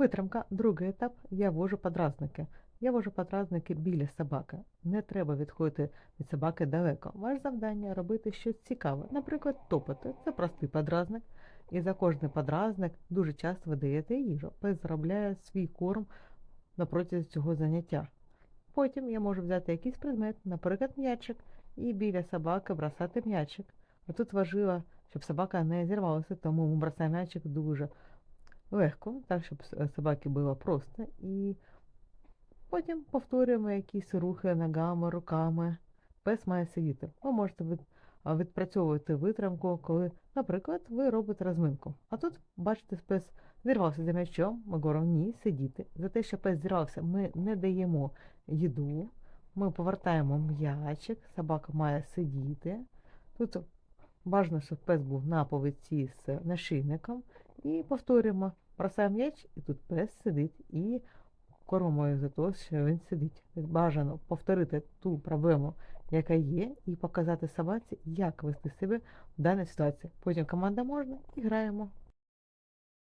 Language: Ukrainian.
Витримка. Другий етап. Я вожу подразники. Я вожу подразники біля собаки. Не треба відходити від собаки далеко. Ваше завдання робити щось цікаве. Наприклад, топати. Це простий подразник. І за кожний подразник дуже часто ви даєте їжу. Пес заробляє свій корм на цього заняття. Потім я можу взяти якийсь предмет, наприклад, м'ячик, і біля собаки бросати м'ячик. А тут важливо, щоб собака не зірвалася, тому ми бросаємо м'ячик дуже легко, так, щоб собаки було просто. І потім повторюємо якісь рухи ногами, руками. Пес має сидіти. Ви можете відпрацьовувати витримку, коли, наприклад, ви робите розминку. А тут, бачите, пес зірвався за м'ячом, ми говоримо ні, сидіти. За те, що пес зірвався, ми не даємо їду, ми повертаємо м'ячик, собака має сидіти. Тут бажано, щоб пес був на повідці з нашийником. І повторюємо, бросаємо м'яч, і тут пес сидить і його за те, що він сидить. Бажано повторити ту проблему, яка є, і показати собаці, як вести себе в даній ситуації. Потім команда можна і граємо.